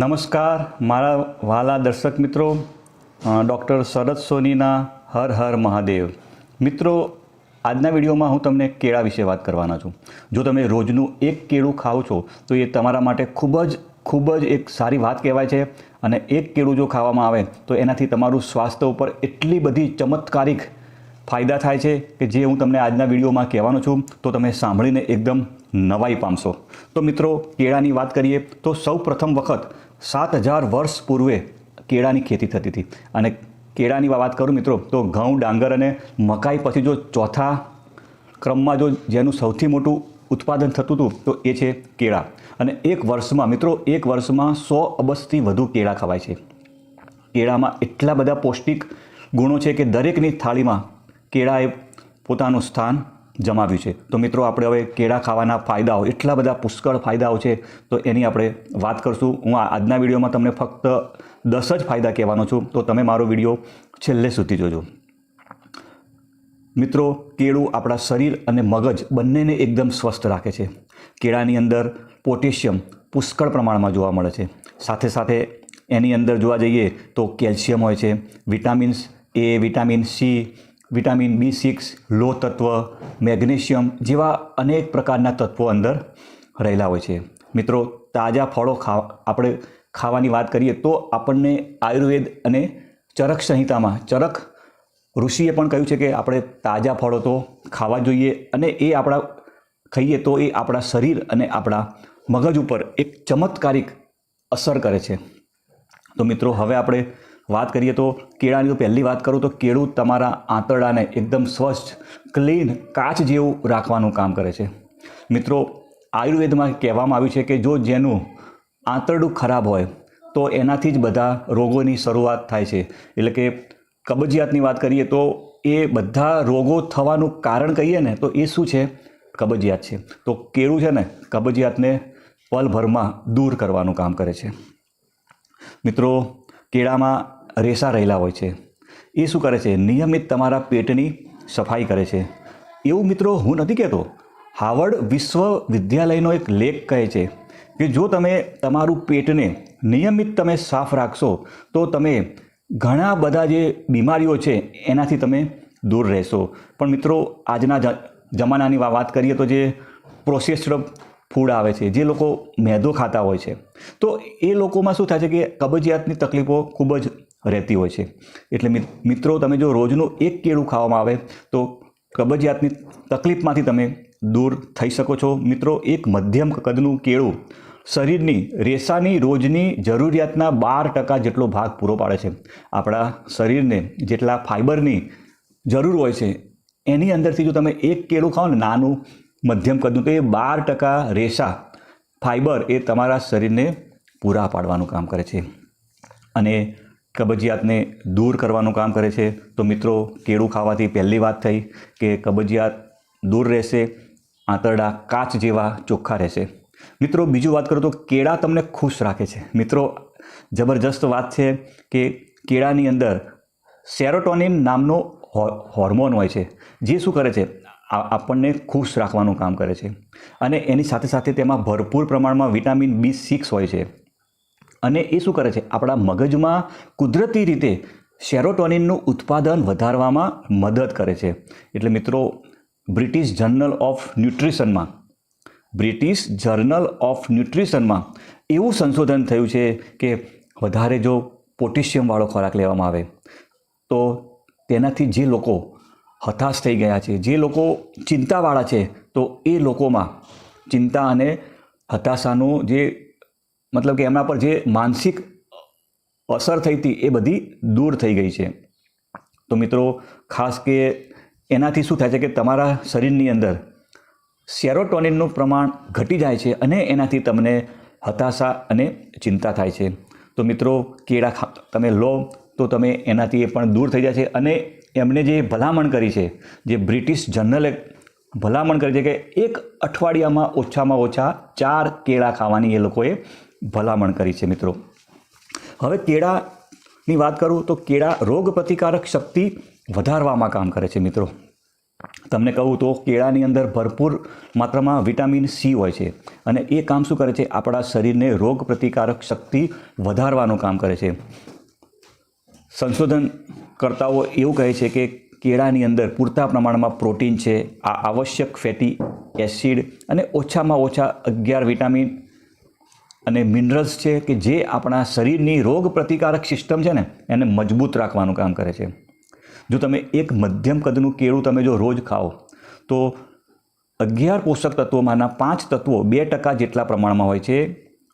નમસ્કાર, મારા વાલા દર્શક મિત્રો ડૉક્ટર શરદ સોનીના હર હર મહાદેવ. મિત્રો, આજના વિડીયોમાં હું તમને કેળા વિશે વાત કરવાના છું. જો તમે રોજનું એક કેળું ખાઓ છો, તો એ તમારા માટે ખૂબ જ ખૂબ જ એક સારી વાત કહેવાય છે અને એક કેળું જો ખાવામાં આવે, તો એનાથી તમારું સ્વાસ્થ્ય ઉપર એટલી બધી ચમત્કારિક ફાયદા થાય છે કે જે હું તમને આજના વિડીયોમાં કહેવાનો છું, તો તમે સાંભળીને એકદમ નવાઈ પામશો. તો મિત્રો, કેળાની વાત કરીએ, તો સૌ પ્રથમ વખત સાત હજાર વર્ષ પૂર્વે કેળાની ખેતી થતી હતી. અને કેળાની વાત કરું મિત્રો, તો ઘઉં, ડાંગર અને મકાઈ પછી જો ચોથા ક્રમમાં જો જેનું સૌથી મોટું ઉત્પાદન થતું હતું, તો એ છે કેળા. અને એક વર્ષમાં મિત્રો, એક વર્ષમાં સો અબજથી વધુ કેળા ખવાય છે. કેળામાં એટલા બધા પૌષ્ટિક ગુણો છે કે દરેકની થાળીમાં કેળાએ પોતાનું સ્થાન જમાવ્યું છે. તો મિત્રો, આપણે હવે કેળા ખાવાના ફાયદાઓ, એટલા બધા પુષ્કળ ફાયદાઓ છે, તો એની આપણે વાત કરશું. હું આજના વિડીયોમાં તમને ફક્ત દસ જ ફાયદા કહેવાનો છું. તો તમે મારો વીડિયો છેલ્લે સુધી જોજો. મિત્રો, કેળું આપણા શરીર અને મગજ બંનેને એકદમ સ્વસ્થ રાખે છે. કેળાની અંદર પોટેશિયમ પુષ્કળ પ્રમાણમાં જોવા મળે છે. સાથે સાથે એની અંદર જોવા જઈએ તો કેલ્શિયમ હોય છે, vitamins A, vitamin C vitamin B six, લો તત્વ, મેગ્નેશિયમ જેવા અનેક પ્રકારના તત્વો અંદર રહેલા હોય છે. મિત્રો, તાજા ફળો ખા આપણે ખાવાની વાત કરીએ તો આપણને આયુર્વેદ અને ચરક સંહિતામાં, ચરક ઋષિએ પણ કહ્યું છે કે આપણે તાજા ફળો તો ખાવા જોઈએ અને એ આપણા, ખાઈએ તો એ આપણા શરીર અને આપણા મગજ ઉપર એક ચમત્કારિક અસર કરે છે. તો મિત્રો, હવે આપણે વાત કરીએ તો કેળાની તો પહેલી વાત કરું તો કેળું તમારા આંતરડાને એકદમ સ્વચ્છ ક્લીન કાચ જેવું રાખવાનું કામ કરે છે. મિત્રો, આયુર્વેદમાં કહેવામાં આવ્યું છે કે જો જેનું આંતરડું ખરાબ હોય, તો એનાથી જ બધા રોગોની શરૂઆત થાય છે. એટલે કે કબજિયાતની વાત કરીએ તો એ બધા રોગો થવાનું કારણ કહીએ ને, તો એ શું છે? કબજિયાત છે. તો કેળું છે ને, કબજિયાતને પલભરમાં દૂર કરવાનું કામ કરે છે. મિત્રો, કેળામાં રેસા રહેલા હોય છે. એ શું કરે છે? નિયમિત તમારા પેટની સફાઈ કરે છે. એવું મિત્રો હું નથી કહેતો. હાવર્ડ વિશ્વવિદ્યાલયનો એક લેખ કહે છે કે જો તમે તમારું પેટને નિયમિત તમે સાફ રાખશો, તો તમે ઘણા બધા જે બીમારીઓ છે, એનાથી તમે દૂર રહેશો. પણ મિત્રો, આજના જમાનાની વાત કરીએ તો જે પ્રોસેસ્ડ ફૂડ આવે છે, જે લોકો મેદો ખાતા હોય છે. તો એ લોકોમાં શું થાય છે કે કબજિયાતની તકલીફો ખૂબ જ રહેતી હોય છે. એટલે મિત- મિત્રો, તમે જો રોજનું એક કેળું ખાવામાં આવે, તો કબજિયાતની તકલીફમાંથી તમે દૂર થઈ શકો છો. મિત્રો, એક મધ્યમ કદનું કેળું શરીરની, રેસાની, રોજની જરૂરિયાતના બાર ટકા જેટલો ભાગ પૂરો પાડે છે. આપણા શરીરને જેટલા ફાઇબરની જરૂર હોય છે, એની અંદરથી જો તમે એક કેળું ખાઓ ને નાનું, મધ્યમ કદનું, તો એ બાર ટકા રેસા ફાઇબર એ તમારા શરીરને પૂરા પાડવાનું કામ કરે છે. અને કબજિયાતને દૂર કરવાનું કામ કરે છે. તો મિત્રો, કેળું ખાવાથી પહેલી વાત થઈ કે કબજિયાત દૂર રહેશે, આંતરડા કાચ જેવા ચોખ્ખા રહેશે. મિત્રો, બીજું વાત કરું તો કેળા તમને ખુશ રાખે છે. મિત્રો, જબરજસ્ત વાત છે કે કેળાની અંદર સેરોટોનિન નામનો હોર્મોન હોય છે, જે શું કરે છે? આપણને ખુશ રાખવાનું કામ કરે છે. અને એની સાથે સાથે તેમાં ભરપૂર પ્રમાણમાં વિટામિન બી સિક્સ હોય છે. અને એ શું કરે છે? આપણા મગજમાં કુદરતી રીતે સેરોટોનિનનું ઉત્પાદન વધારવામાં મદદ કરે છે. એટલે મિત્રો, બ્રિટિશ જર્નલ ઓફ ન્યુટ્રિશનમાં, બ્રિટિશ જર્નલ ઓફ ન્યુટ્રિશનમાં એવું સંશોધન થયું છે કે વધારે જો પોટેશિયમવાળો ખોરાક લેવામાં આવે, તો તેનાથી જે લોકો હતાશ થઈ ગયા છે, જે લોકો ચિંતાવાળા છે, તો એ લોકોમાં ચિંતા અને હતાશાનું જે મતલબ કે એમના પર જે માનસિક અસર થઈ હતી એ બધી દૂર થઈ ગઈ છે. તો મિત્રો, ખાસ કે એનાથી શું થાય છે કે તમારા શરીરની અંદર સેરોટોનિનનું પ્રમાણ ઘટી જાય છે અને એનાથી તમને હતાશા અને ચિંતા થાય છે. તો મિત્રો, કેળા ખા, તમે લો, તો તમે એનાથી એ પણ દૂર થઈ જાય છે અને એમણે જે ભલામણ કરી છે, જે બ્રિટિશ જર્નલે ભલામણ કરી છે કે એક અઠવાડિયામાં ઓછામાં ઓછા ચાર કેળા ખાવાની એ લોકોએ ભલામણ કરી છે, મિત્રો. હવે કેળાની વાત કરું તો કેળા રોગ પ્રતિકારક શક્તિ વધારવામાં કામ કરે છે, મિત્રો. તમને કહું તો કેળાની અંદર ભરપૂર માત્રામાં વિટામિન સી હોય છે અને એ કામ શું કરે છે? આપણા શરીરને રોગ પ્રતિકારક શક્તિ વધારવાનું કામ કરે છે. સંશોધનકર્તાઓ એવું કહે છે કે કેળાની અંદર પૂરતા પ્રમાણમાં પ્રોટીન છે, આ આવશ્યક ફેટી, એસિડ અને ઓછામાં ઓછા અગિયાર વિટામિન અને મિનરલ્સ છે કે જે આપણા શરીરની રોગ પ્રતિકારક સિસ્ટમ છે ને, એને મજબૂત રાખવાનું કામ કરે છે. જો તમે એક મધ્યમ કદનું કેળું તમે જો રોજ ખાઓ, તો અગિયાર પોષક તત્વોમાંના પાંચ તત્વો બે ટકા જેટલા પ્રમાણમાં હોય છે.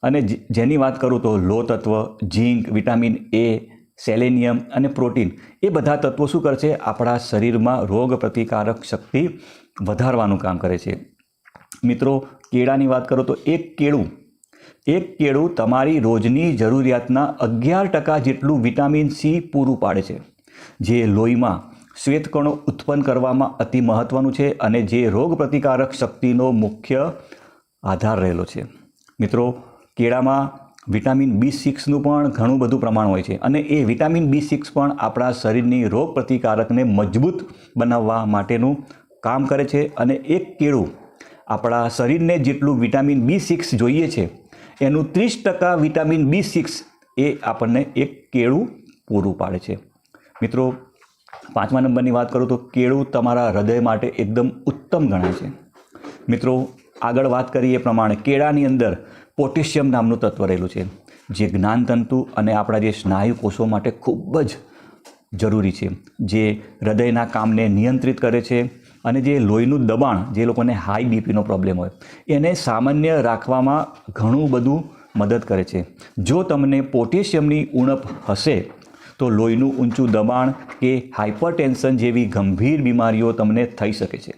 અને જેની વાત કરું તો લો તત્વ, ઝીંક, વિટામિન એ, સેલેનિયમ અને પ્રોટીન એ બધા તત્વો શું કરશે? આપણા શરીરમાં રોગ પ્રતિકારક શક્તિ વધારવાનું કામ કરે છે. મિત્રો, કેળાની વાત કરો તો એક કેળું એક કેળું તમારી રોજની જરૂરિયાતના અગિયાર ટકા જેટલું વિટામિન સી પૂરું પાડે છે. જે લોહીમાં શ્વેતકણો ઉત્પન્ન કરવામાં અતિ મહત્ત્વનું છે અને જે રોગ પ્રતિકારક શક્તિનો મુખ્ય આધાર રહેલો છે. મિત્રો, કેળામાં વિટામિન બી સિક્સનું પણ ઘણું બધું પ્રમાણ હોય છે અને એ વિટામિન બી સિક્સ પણ આપણા શરીરની રોગ પ્રતિકારકને મજબૂત બનાવવા માટેનું કામ કરે છે અને એક કેળું આપણા શરીરને જેટલું વિટામિન બી સિક્સ જોઈએ છે એનું ત્રીસ ટકા વિટામિન બી સિક્સ એ આપણને એક કેળું પૂરું પાડે છે. મિત્રો, પાંચમા નંબરની વાત કરું તો કેળું તમારા હૃદય માટે એકદમ ઉત્તમ ગણાય છે. મિત્રો, આગળ વાત કરીએ એ પ્રમાણે કેળાની અંદર પોટેશિયમ નામનું તત્વ રહેલું છે, જે જ્ઞાનતંતુ અને આપણા જે સ્નાયુ કોષો માટે ખૂબ જ જરૂરી છે, જે હૃદયના કામને નિયંત્રિત કરે છે અને જે લોહીનું દબાણ જે લોકોને હાઈ બીપીનો પ્રોબ્લેમ હોય, એને સામાન્ય રાખવામાં ઘણું બધું મદદ કરે છે. જો તમને પોટેશિયમની ઉણપ હશે, તો લોહીનું ઊંચું દબાણ કે હાઇપરટેન્શન જેવી ગંભીર બીમારીઓ તમને થઈ શકે છે.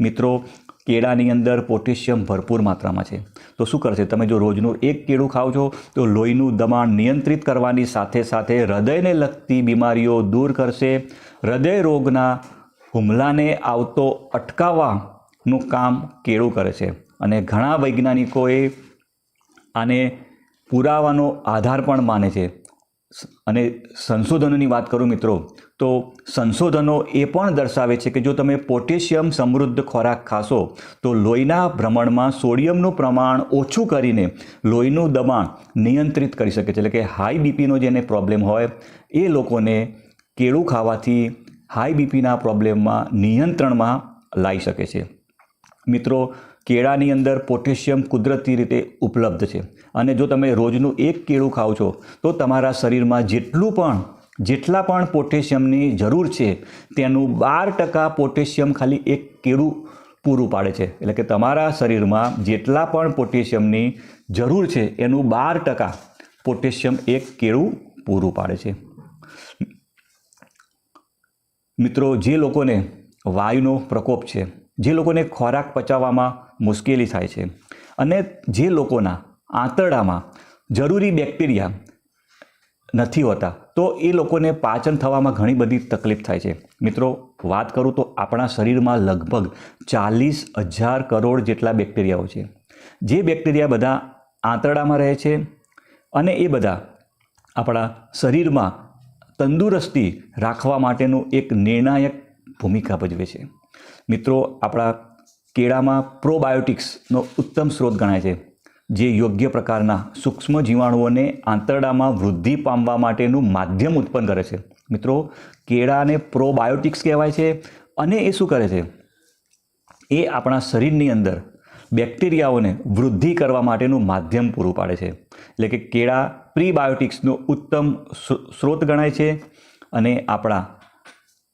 મિત્રો, કેળાની અંદર પોટેશિયમ ભરપૂર માત્રામાં છે. તો શું કરશે? તમે જો રોજનું એક કેળું ખાઓ છો, તો લોહીનું દબાણ નિયંત્રિત કરવાની સાથે સાથે હૃદયને લગતી બીમારીઓ દૂર કરશે. હૃદય રોગના હુમલાને આવતો અટકાવવાનું કામ કેળું કરે છે અને ઘણા વૈજ્ઞાનિકોએ આને પુરાવાનો આધાર પણ માને છે. અને સંશોધનોની વાત કરું મિત્રો, તો સંશોધનો એ પણ દર્શાવે છે કે જો તમે પોટેશિયમ સમૃદ્ધ ખોરાક ખાશો, તો લોહીના ભ્રમણમાં સોડિયમનું પ્રમાણ ઓછું કરીને લોહીનું દબાણ નિયંત્રિત કરી શકે છે. એટલે કે હાઈ બીપીનો જેને પ્રોબ્લેમ હોય, એ લોકોને કેળું ખાવાથી હાઈ બીપીના પ્રોબ્લેમમાં નિયંત્રણમાં લાવી શકે છે. મિત્રો, કેળાની અંદર પોટેશિયમ કુદરતી રીતે ઉપલબ્ધ છે. અને જો તમે રોજનું એક કેળું ખાઓ છો, તો તમારા શરીરમાં જેટલું પણ, જેટલા પણ પોટેશિયમની જરૂર છે, તેનું બાર ટકા પોટેશિયમ ખાલી એક કેળું પૂરું પાડે છે. એટલે કે તમારા શરીરમાં જેટલા પણ પોટેશિયમની જરૂર છે, એનું બાર ટકા પોટેશિયમ એક કેળું પૂરું પાડે છે. મિત્રો, જે લોકોને વાયુનો પ્રકોપ છે, જે લોકોને ખોરાક પચાવવામાં મુશ્કેલી થાય છે અને જે લોકોના આંતરડામાં જરૂરી બેક્ટેરિયા નથી હોતા, તો એ લોકોને પાચન થવામાં ઘણી બધી તકલીફ થાય છે. મિત્રો, વાત કરું તો આપણા શરીરમાં લગભગ ચાલીસ હજાર કરોડ જેટલા બેક્ટેરિયાઓ છે. જે બેક્ટેરિયા બધા આંતરડામાં રહે છે અને એ બધા આપણા શરીરમાં તંદુરસ્તી રાખવા માટેનું એક નિર્ણાયક ભૂમિકા ભજવે છે. મિત્રો, આપણા કેળામાં પ્રોબાયોટિક્સનો ઉત્તમ સ્ત્રોત ગણાય છે, જે યોગ્ય પ્રકારના સૂક્ષ્મ જીવાણુઓને આંતરડામાં વૃદ્ધિ પામવા માટેનું માધ્યમ ઉત્પન્ન કરે છે. મિત્રો, કેળાને પ્રોબાયોટિક્સ કહેવાય છે અને એ શું કરે છે? એ આપણા શરીરની અંદર બેક્ટેરિયાઓને વૃદ્ધિ કરવા માટેનું માધ્યમ પૂરું પાડે છે. એટલે કે કેળા પ્રીબાયોટિક્સનો ઉત્તમ સ્રોત ગણાય છે અને આપણા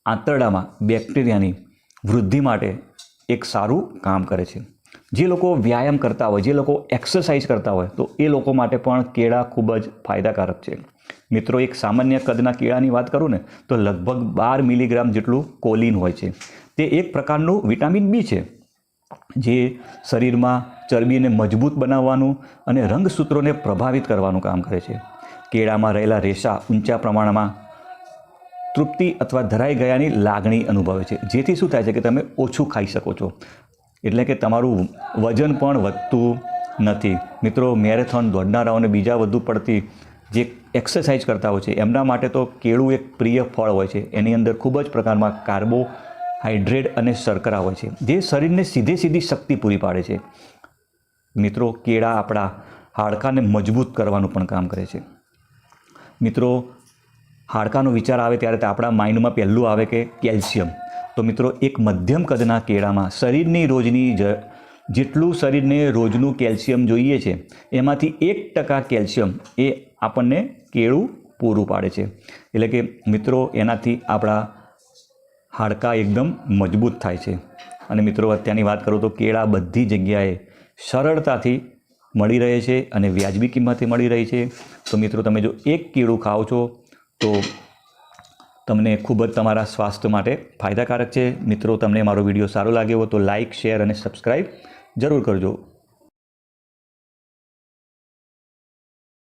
આંતરડામાં બેક્ટેરિયાની વૃદ્ધિ માટે એક સારું કામ કરે છે. જે લોકો વ્યાયામ કરતા હોય, જે લોકો એક્સરસાઇઝ કરતા હોય, તો એ લોકો માટે પણ કેળા ખૂબ જ ફાયદાકારક છે. મિત્રો, એક સામાન્ય કદના કેળાની વાત કરું ને, તો લગભગ બાર મિલીગ્રામ જેટલું કોલિન હોય છે. તે એક પ્રકારનું વિટામિન બી છે. જે શરીરમાં ચરબીને મજબૂત બનાવવાનું અને રંગસૂત્રોને પ્રભાવિત કરવાનું કામ કરે છે. કેળામાં રહેલા રેસા ઊંચા પ્રમાણમાં તૃપ્તિ અથવા ધરાઈ ગયાની લાગણી અનુભવે છે. જેથી શું થાય છે કે તમે ઓછું ખાઈ શકો છો. એટલે કે તમારું વજન પણ વધતું નથી. મિત્રો, મેરેથોન દોડનારાઓને બીજા વધુ પડતી જે એક્સરસાઇઝ કરતા હોય છે, એમના માટે તો કેળું એક પ્રિય ફળ હોય છે. એની અંદર ખૂબ જ પ્રકારમાં કાર્બો હાઇડ્રેટ અને શર્કરા હોય છે. જે શરીરને સીધે સીધી શક્તિ પૂરી પાડે છે. મિત્રો, કેળા આપણા હાડકાને મજબૂત કરવાનું પણ કામ કરે છે. મિત્રો, હાડકાનો વિચાર આવે ત્યારે આપણા માઇન્ડમાં પહેલું આવે કે કેલ્શિયમ. તો મિત્રો, એક મધ્યમ કદના કેળામાં શરીરની રોજની જ, જેટલું શરીરને રોજનું કેલ્શિયમ જોઈએ છે, એમાંથી એક ટકા કેલ્શિયમ એ આપણને કેળું પૂરું પાડે છે. એટલે કે મિત્રો, એનાથી આપણા હાડકાં એકદમ મજબૂત થાય છે. અને મિત્રો, અત્યારની વાત કરું તો કેળા બધી જગ્યાએ સરળતાથી મળી રહે છે અને વ્યાજબી કિંમતે મળી રહી છે. તો મિત્રો, તમે જો એક કેળું ખાઓ છો, તો તમને ખૂબ જ તમારા સ્વાસ્થ્ય માટે ફાયદાકારક છે. મિત્રો, તમને મારો વીડિયો સારો લાગ્યો તો લાઇક શેર અને સબસ્ક્રાઈબ જરૂર કરજો.